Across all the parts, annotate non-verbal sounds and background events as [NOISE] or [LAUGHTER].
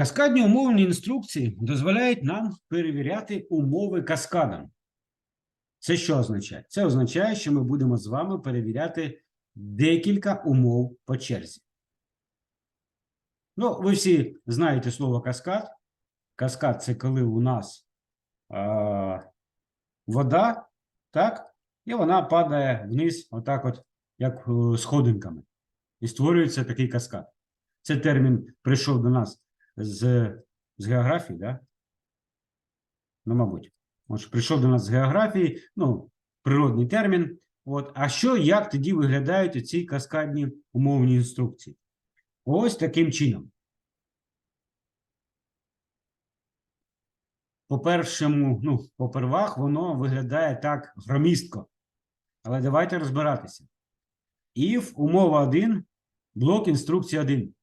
Каскадні умовні інструкції дозволяють нам перевіряти умови каскадом. Це що означає? Це означає, що ми будемо з вами перевіряти декілька умов по черзі. Ну, ви всі знаєте слово каскад. Каскад це коли у нас е, вода, так, і вона падає вниз, отак, от, як е, сходинками. І створюється такий каскад. Це термін прийшов до нас з, з географії, да? Ну, мабуть. Може, прийшов до нас з географії, ну, природний термін. От. А що, як тоді виглядають ці каскадні умовні інструкції? Ось таким чином. По-першому, ну, попервах, воно виглядає так громістко. Але давайте розбиратися. If умова 1, блок інструкції 1.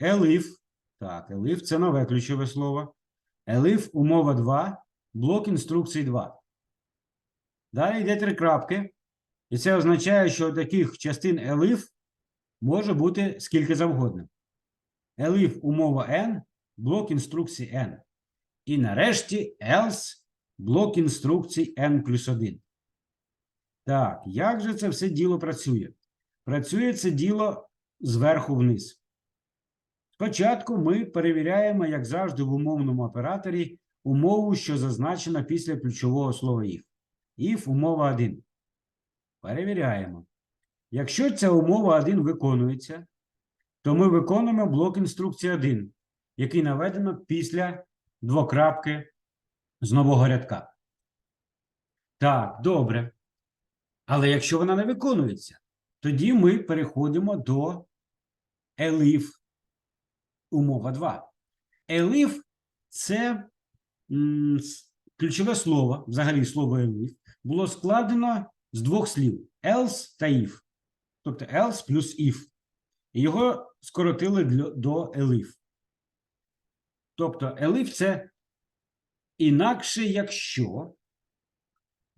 Elif, так, elif – це нове ключове слово. Elif умова 2, блок інструкції 2. Далі йде три крапки. І це означає, що таких частин elif може бути скільки завгодно. Elif умова n, блок інструкції n. І нарешті else блок інструкцій n плюс 1. Так, як же це все діло працює? Працює це діло зверху вниз. Спочатку ми перевіряємо, як завжди, в умовному операторі умову, що зазначена після ключового слова if. If умова 1. Перевіряємо. Якщо ця умова 1 виконується, то ми виконуємо блок інструкції 1, який наведено після двокрапки з нового рядка. Так, добре. Але якщо вона не виконується, тоді ми переходимо до elif умова 2. Elif – це ключове слово, взагалі слово elif, було складено з двох слів else та if. Тобто else плюс if. Його скоротили до elif. Тобто elif – це інакше, якщо.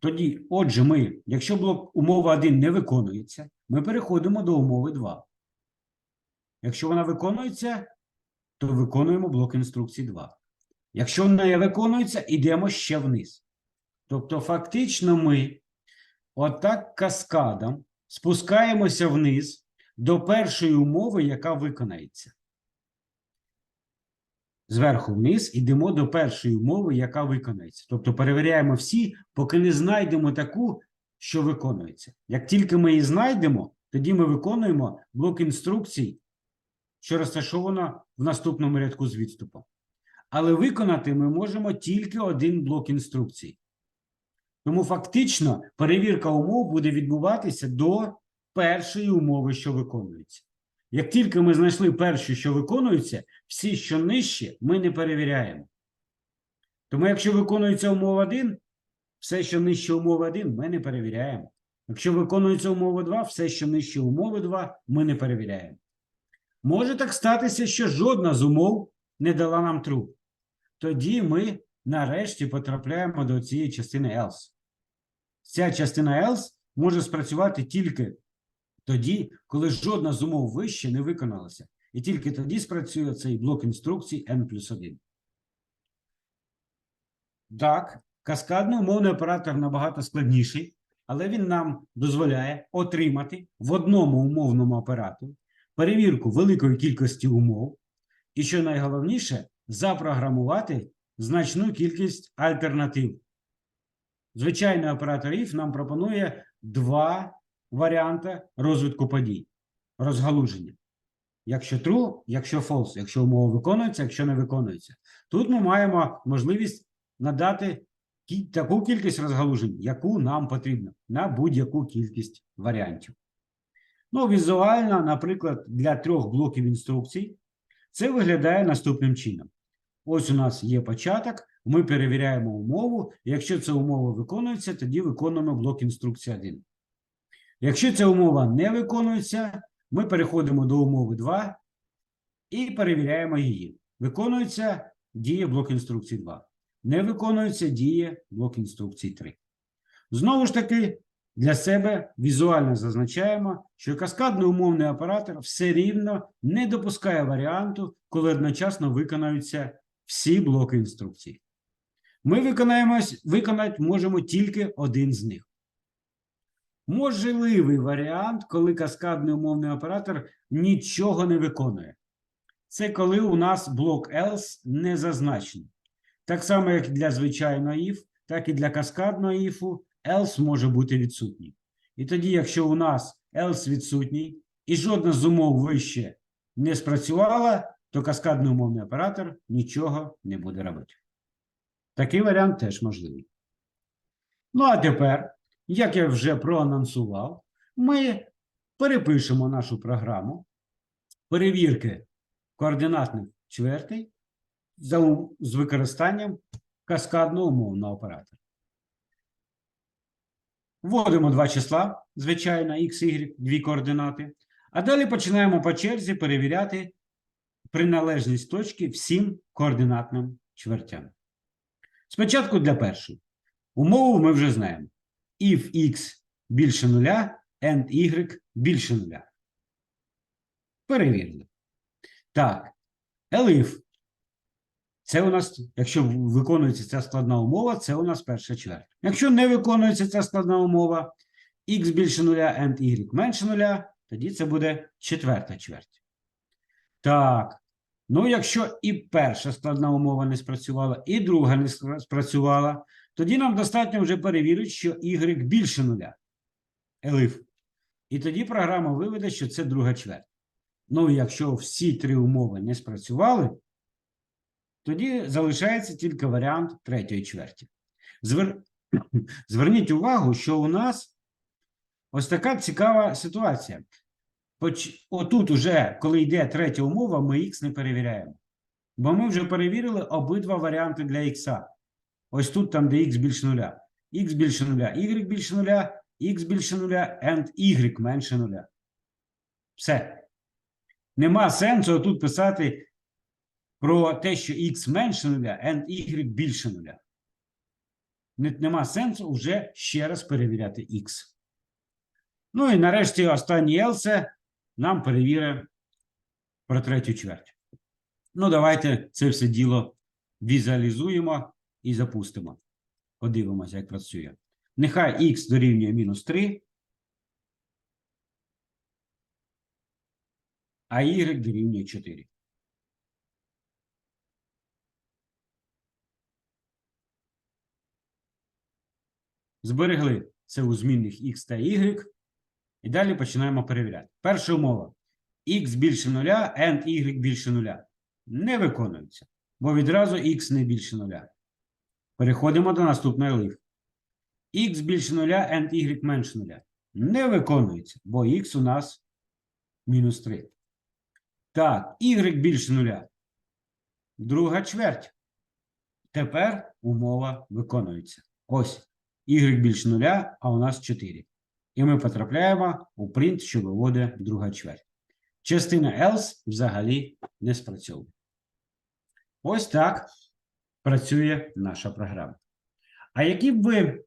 Тоді, отже, ми, якщо блок умова 1 не виконується, ми переходимо до умови 2. Якщо вона виконується, то виконуємо блок інструкції 2. Якщо не виконується, йдемо ще вниз. Тобто, фактично, ми отак каскадом спускаємося вниз до першої умови, яка виконається. Зверху вниз йдемо до першої умови, яка виконається. Тобто перевіряємо всі, поки не знайдемо таку, що виконується. Як тільки ми її знайдемо, тоді ми виконуємо блок інструкцій, що розташовано в наступному рядку з відступом. Але виконати ми можемо тільки один блок інструкцій. Тому фактично перевірка умов буде відбуватися до першої умови, що виконується. Як тільки ми знайшли першу, що виконується, всі, що нижче, ми не перевіряємо. Тому, якщо виконується умова 1, все, що нижче умови 1, ми не перевіряємо. Якщо виконується умова 2, все, що нижче умови 2, ми не перевіряємо. Може так статися, що жодна з умов не дала нам true. Тоді ми нарешті потрапляємо до цієї частини else. Ця частина else може спрацювати тільки тоді, коли жодна з умов вище не виконалася. І тільки тоді спрацює цей блок інструкцій N плюс 1. Так, каскадний умовний оператор набагато складніший, але він нам дозволяє отримати в одному умовному операторі перевірку великої кількості умов, і, що найголовніше, запрограмувати значну кількість альтернатив. Звичайний оператор if нам пропонує два варіанти розвитку подій, розгалуження. Якщо true, якщо false, якщо умова виконується, якщо не виконується. Тут ми маємо можливість надати таку кількість розгалужень, яку нам потрібно на будь-яку кількість варіантів. Ну, візуально, наприклад, для трьох блоків інструкцій це виглядає наступним чином. Ось у нас є початок, ми перевіряємо умову. Якщо ця умова виконується, тоді виконуємо блок інструкції 1. Якщо ця умова не виконується, ми переходимо до умови 2 і перевіряємо її. Виконується діє блок інструкції 2. Не виконується діє блок інструкції 3. Знову ж таки, для себе візуально зазначаємо, що каскадний умовний оператор все рівно не допускає варіанту, коли одночасно виконаються всі блоки інструкції. Ми виконати можемо тільки один з них. Можливий варіант, коли каскадний умовний оператор нічого не виконує. Це коли у нас блок else не зазначений. Так само, як для звичайного if, так і для каскадного if else може бути відсутній. І тоді, якщо у нас else відсутній і жодна з умов вище не спрацювала, то каскадний умовний оператор нічого не буде робити. Такий варіант теж можливий. Ну, а тепер, як я вже проанонсував, ми перепишемо нашу програму перевірки координатних чвертей з використанням каскадного умовного оператора. Вводимо два числа, звичайно, x, y, дві координати. А далі починаємо по черзі перевіряти приналежність точки всім координатним чвертям. Спочатку для першої. Умову ми вже знаємо. If x більше нуля, and y більше нуля. Перевірили. Так. Elif. Це у нас, якщо виконується ця складна умова, це у нас перша чверть. Якщо не виконується ця складна умова, x більше нуля, and y менше нуля, тоді це буде четверта чверть. Так. Ну, якщо і перша складна умова не спрацювала, і друга не спрацювала, тоді нам достатньо вже перевірити, що y більше нуля. Elif. І тоді програма виведе, що це друга чверть. Ну, якщо всі три умови не спрацювали, тоді залишається тільки варіант третьої чверті. Звер... [CLEARS THROAT] Зверніть увагу, що у нас ось така цікава ситуація. Поч... Отут, уже, коли йде третя умова, ми х не перевіряємо. Бо ми вже перевірили обидва варіанти для х. Ось тут, там, де х більше нуля. х більше нуля, y більше нуля, х більше нуля, and y менше нуля. Все. Нема сенсу тут писати про те, що x менше нуля, and y більше нуля. Нема сенсу вже ще раз перевіряти x. Ну і нарешті останній else нам перевірить про третю чверть. Ну, давайте це все діло візуалізуємо і запустимо. Подивимося, як працює. Нехай x дорівнює мінус 3, а y дорівнює 4. Зберегли це у змінних x та y. І далі починаємо перевіряти. Перша умова. x більше нуля, and y більше нуля. Не виконується, бо відразу x не більше нуля. Переходимо до наступної лиф. x більше нуля, and y менше нуля. Не виконується, бо x у нас мінус 3. Так, y більше нуля. Друга чверть. Тепер умова виконується. Ось y більше нуля, а у нас 4. І ми потрапляємо у принт, що виводить друга чверть. Частина else взагалі не спрацьовує. Ось так працює наша програма. А які б ви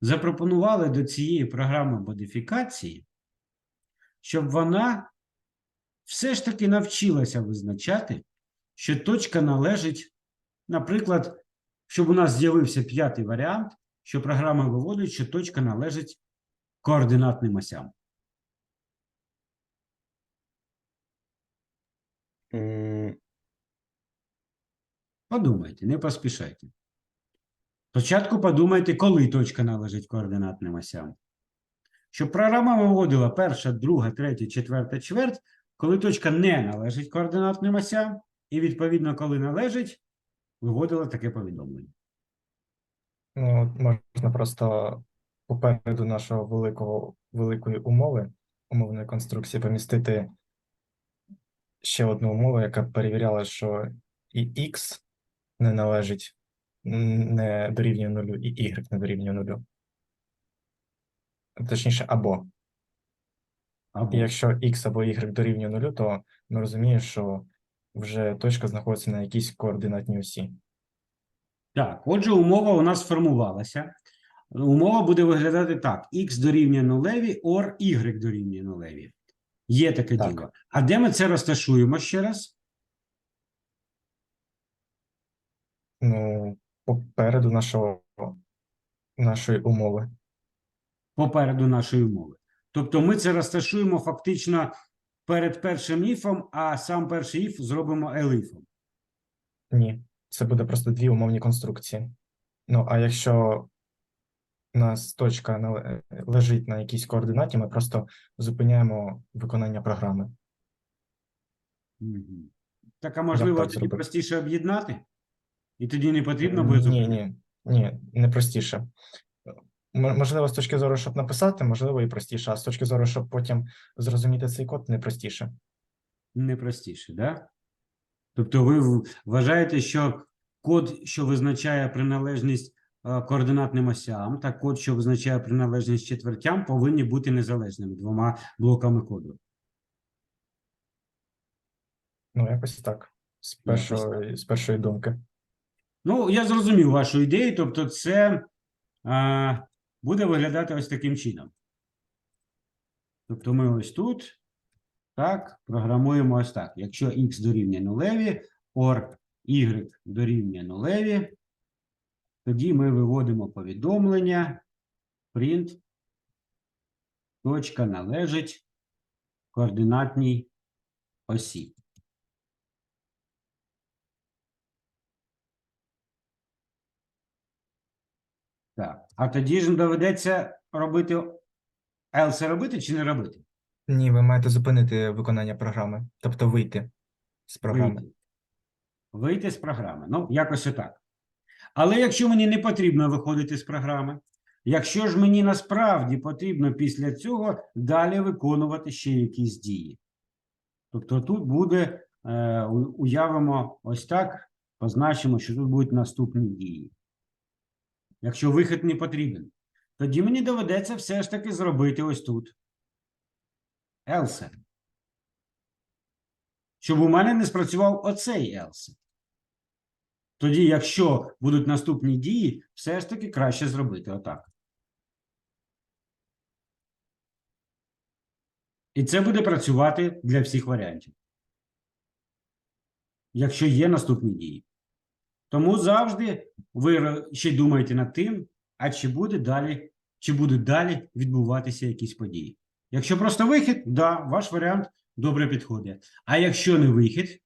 запропонували до цієї програми модифікації, щоб вона все ж таки навчилася визначати, що точка належить, наприклад, щоб у нас з'явився п'ятий варіант, що програма виводить, що точка належить координатним осям. М, Подумайте, не поспішайте. Спочатку подумайте, коли точка належить координатним осям. Щоб програма виводила перша, друга, третя, четверта чверть, коли точка не належить координатним осям, і відповідно, коли належить, виводила таке повідомлення. Ну, можна просто попереду нашого великого, великої умови, умовної конструкції, помістити ще одну умову, яка перевіряла, що і x не належить, не дорівнює нулю, і y не дорівнює нулю. Точніше, або. Або І якщо x або y дорівнює нулю, то ми розуміємо, що вже точка знаходиться на якійсь координатній осі. Так, отже, умова у нас сформувалася. умова буде виглядати так: x дорівнює нулеві, or y дорівнює нулеві. Є таке Так. діло. А де ми це розташуємо ще раз? Ну, попереду нашого, нашої умови. Попереду нашої умови. Тобто ми це розташуємо фактично перед першим іфом, а сам перший іф зробимо елифом. Ні, це буде просто дві умовні конструкції. Ну, а якщо у нас точка лежить на якійсь координаті, ми просто зупиняємо виконання програми. Так, а можливо, так тоді простіше об'єднати? І тоді не потрібно буде Ні, зупиняти? ні, ні, не простіше. Можливо, з точки зору, щоб написати, можливо, і простіше, а з точки зору, щоб потім зрозуміти цей код, не простіше. Не простіше, да? Тобто ви вважаєте, що код, що визначає приналежність е, координатним осям, та код, що визначає приналежність четвертям, повинні бути незалежними двома блоками коду. Ну, якось так. З Якось першої, з першої думки. Ну, я зрозумів вашу ідею, тобто це а, буде виглядати ось таким чином. Тобто ми ось тут, так, програмуємо ось так. Якщо x дорівнює нулеві, or y дорівнює нулеві, тоді ми виводимо повідомлення print точка належить координатній осі. Так, а тоді ж доведеться робити else робити чи не робити? Ні, ви маєте зупинити виконання програми, тобто вийти з програми. Вийти. Вийти з програми. Ну, якось отак. Але якщо мені не потрібно виходити з програми, якщо ж мені насправді потрібно після цього далі виконувати ще якісь дії. Тобто тут буде, е, уявимо ось так, позначимо, що тут будуть наступні дії. Якщо вихід не потрібен, тоді мені доведеться все ж таки зробити ось тут. Else. Щоб у мене не спрацював оцей else. Тоді, якщо будуть наступні дії, все ж таки краще зробити отак. І це буде працювати для всіх варіантів. Якщо є наступні дії. Тому завжди ви ще думаєте над тим, а чи буде далі, чи будуть далі відбуватися якісь події. Якщо просто вихід, да, ваш варіант добре підходить. А якщо не вихід,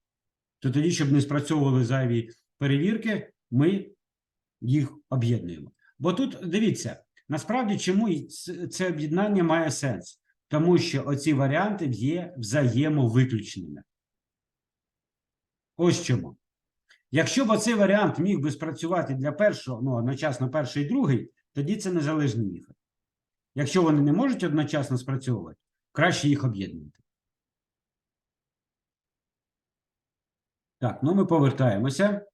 то тоді, щоб не спрацьовували зайві перевірки, ми їх об'єднуємо. Бо тут дивіться, насправді чому це об'єднання має сенс? Тому що оці варіанти є взаємовиключними. Ось чому. Якщо б оцей варіант міг би спрацювати для першого, ну, одночасно перший і другий, тоді це незалежні міфи. Якщо вони не можуть одночасно спрацьовувати, краще їх об'єднати. Так, ну ми повертаємося.